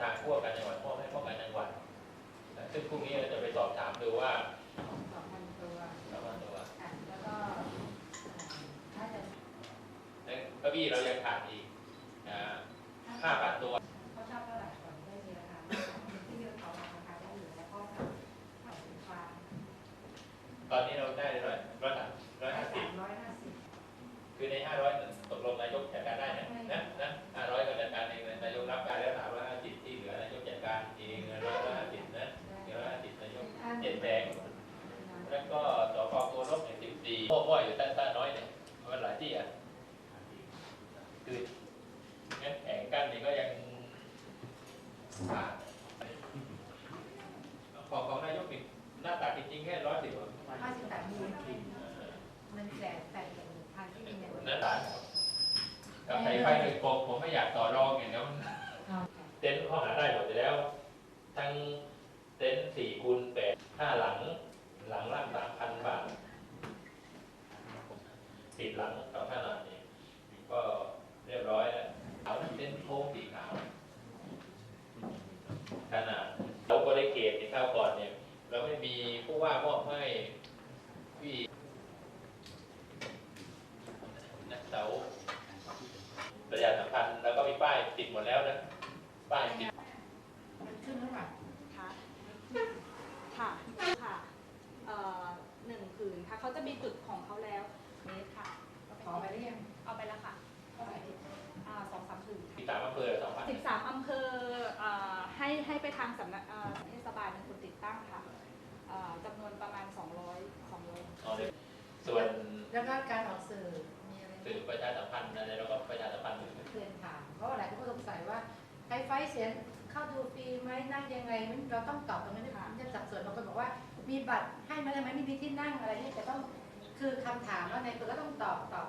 ทางพวกการจังหวัดมอบให้พวกการจังหวัดนะซึ่งพรุ่งนี้เราจะไปสอบถามดูว่าสองพันตัวแล้วว่าตัวค่ะแล้วก็ถ้าจะแล้วเก้าอี้เรายังขาดอีกอ่าห้าพันตัวเขาชอบเท่าไหร่ก่อนได้มีราคาที่เลือกเขาราคาได้อยู่แล้วก็ทำขายสินค้าตอนนี้เราได้เท่าไหร่ร้อยสามร้อยห้าสิบสามร้อยห้าสิบคือในห้าร้อย แล้วก็สพโกลกเนี่ยสิบสี่พ่อพ่ออยู่ใต้ใต้น้อยเนี่ยมันหลายที่อะคืองั้นแผงกั้นนี่ก็ยังขาดพอของนายกนี่หน้าตาจริงๆแค่ร้อยสิบห้าสิบแปดมูลมันแจกแต่เป็นพันที่มีในวันนั่นแหละกับไฟไฟเลยกบผมไม่อยากต่อรองอย่างนี้มันเต็นท์ห้องหาได้หมดอยู่แล้ว ทั้งเต็นท์สี่คูณแปดห้าหลัง หลังละสามพันบาทสิบหลังสองขนาดนี้ก็เรียบร้อยแล้วเอาเต็นท์โค้งสีขาวขนาดเราบริเกตที่ข้าวก่อนเนี่ยเราไม่มีผู้ว่ามอบให้พี่นักเสาประหยัดสัมพันธ์แล้วก็มีป้ายติดหมดแล้วนะ ป้ายติดมันขึ้นหรือเปล่าค่ะค่ะ ค่ะเอ่อหนึ่งผืนค่ะ เขาจะมีจุดของเขาแล้วเมตรค่ะ ขอไปได้ยัง เอาไปแล้วค่ะ เท่าไหร่ อ่าสองสามผืน ที่สามอำเภอสองพัน สิบสามอำเภอเอ่อให้ให้ไป ทางสำนักเอ่อเทศบาลเป็นคนติดตั้งค่ะเอ่อจำนวนประมาณ 200 200 เอาเลยส่วนแล้วก็การออกสื่อมีอะไรสื่อประชาสัมพันธ์อะไรเราก็ประชาสัมพันธ์อยู่เรียนถามเพราะว่าหลายคนก็สงสัยว่าไฮไฟเสียงเข้าดูฟรีไหมนั่งยังไงมันเราต้องตอบตรงนี้ด้วยมันจะสับสนบางคนบอกว่ามีบัตรให้ไหมได้ไหมไม่มีที่นั่งอะไรนี่แต่ต้องคือคำถามว่าในตัวก็ต้องตอบตอบ